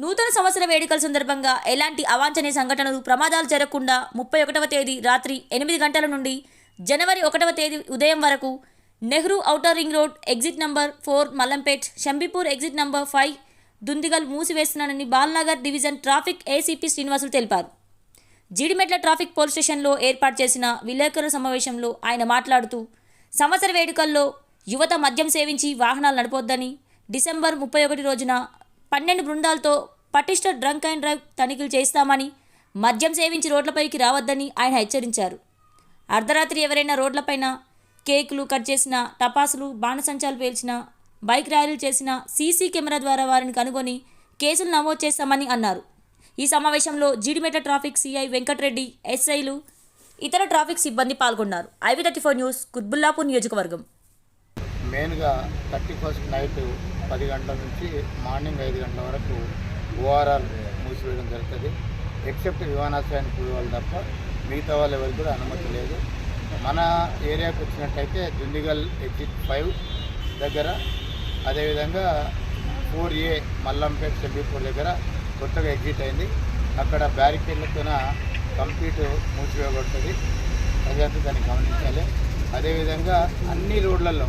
నూతన సంవత్సర వేడుకల సందర్భంగా ఎలాంటి అవాంఛనీయ సంఘటనలు ప్రమాదాలు జరగకుండా ముప్పై ఒకటవ తేదీ రాత్రి ఎనిమిది గంటల నుండి జనవరి ఒకటవ తేదీ ఉదయం వరకు Nehru outer ring road exit number four Mallampet Shambipur exit number five Dundigal మూసివేస్తున్నానని Balanagar division traffic ACP Srinivasulu తెలిపారు. జీడిమెట్ల ట్రాఫిక్ పోలీస్ స్టేషన్లో ఏర్పాటు చేసిన విలేకరుల సమావేశంలో ఆయన మాట్లాడుతూ సంవత్సర వేడుకల్లో యువత మద్యం సేవించి వాహనాలు నడపొద్దని డిసెంబర్ ముప్పై ఒకటి రోజున పన్నెండు బృందాలతో పటిష్ట డ్రంక్ అండ్ డ్రైవ్ తనిఖీలు చేస్తామని మద్యం సేవించి రోడ్లపైకి రావద్దని ఆయన హెచ్చరించారు. అర్ధరాత్రి ఎవరైనా రోడ్లపైన కేకులు కట్ చేసిన టపాసులు బాణసంచాలు పేల్చిన బైక్ ర్యాలీలు చేసిన సీసీ కెమెరా ద్వారా వారిని కనుగొని కేసులు నమోదు చేస్తామని అన్నారు. ఈ సమావేశంలో జీడిమెట ట్రాఫిక్ సిఐ వెంకటరెడ్డి ఎస్ఐలు ఇతర ట్రాఫిక్ సిబ్బంది పాల్గొన్నారు. IV thirty four news Qutbullapur నియోజకవర్గం. మెయిన్గా థర్టీ ఫస్ట్ నైట్ పది గంటల నుంచి మార్నింగ్ ఐదు గంటల వరకు ఓఆర్ఆర్ మూసివేయడం జరుగుతుంది. ఎక్సెప్ట్ విమానాశ్రయానికి పోయే వాళ్ళు తప్ప మిగతా వాళ్ళు ఎవరికి కూడా అనుమతి లేదు. మన ఏరియాకి వచ్చినట్టయితే దుండిగల్ ఎగ్జిట్ ఫైవ్ దగ్గర అదేవిధంగా ఫోర్ ఏ మల్లంపేట్ షబీపూర్ దగ్గర కొత్తగా ఎగ్జిట్ అయింది. అక్కడ బ్యారికేడ్లతోన కంప్లీట్ మూసివేయబడుతుంది. అదంతా దాన్ని గమనించాలి. అదేవిధంగా అన్ని రోడ్లలో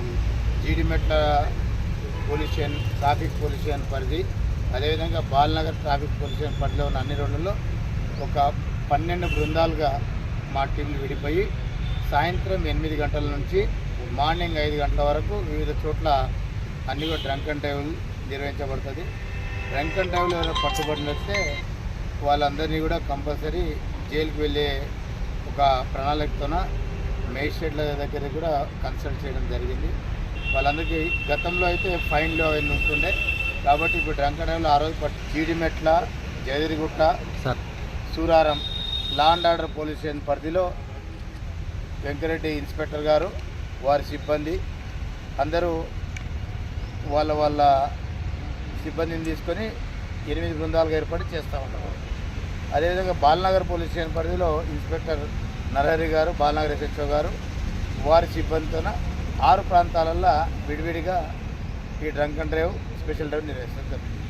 Jeedimetla police station traffic police station పరిధి అదేవిధంగా బాల్నగర్ ట్రాఫిక్ పోలీస్ స్టేషన్ పరిధిలో ఉన్న అన్ని రోడ్లలో ఒక పన్నెండు బృందాలుగా మా టీంలు విడిపోయి సాయంత్రం ఎనిమిది గంటల నుంచి మార్నింగ్ ఐదు గంటల వరకు వివిధ చోట్ల అన్ని కూడా డ్రంక్ అండ్ డ్రైవ్ నిర్వహించబడుతుంది. డ్రంక్ అండ్ డ్రైవ్లో ఎవరైనా వస్తే వాళ్ళందరినీ కూడా కంపల్సరీ జైలుకి వెళ్ళే ఒక ప్రణాళికతోన మేజిస్ట్రేట్ల దగ్గర కూడా కన్సల్ట్ చేయడం జరిగింది. వాళ్ళందరికీ గతంలో అయితే ఫైన్లు అవన్నీ ఉంటుండే. కాబట్టి ఇప్పుడు డ్రంక్ అండ్ ఆ రోజు పట్టు Jeedimetla Jagadgirigutta sir. Suraram law and order police station పరిధిలో వెంకరెడ్డి ఇన్స్పెక్టర్ గారు వారి సిబ్బంది అందరూ వాళ్ళ వాళ్ళ సిబ్బందిని తీసుకొని ఎనిమిది బృందాలుగా ఏర్పడి చేస్తూ ఉంటారు అదేవిధంగా బాలనగర్ పోలీస్ స్టేషన్ పరిధిలో ఇన్స్పెక్టర్ నరహరి గారు బాలనగర్ ఎస్హెచ్ఓ గారు వారి సిబ్బందితోన ఆరు ప్రాంతాలల్లో విడివిడిగా ఈ drunk and drive special drive నిర్వహిస్తారు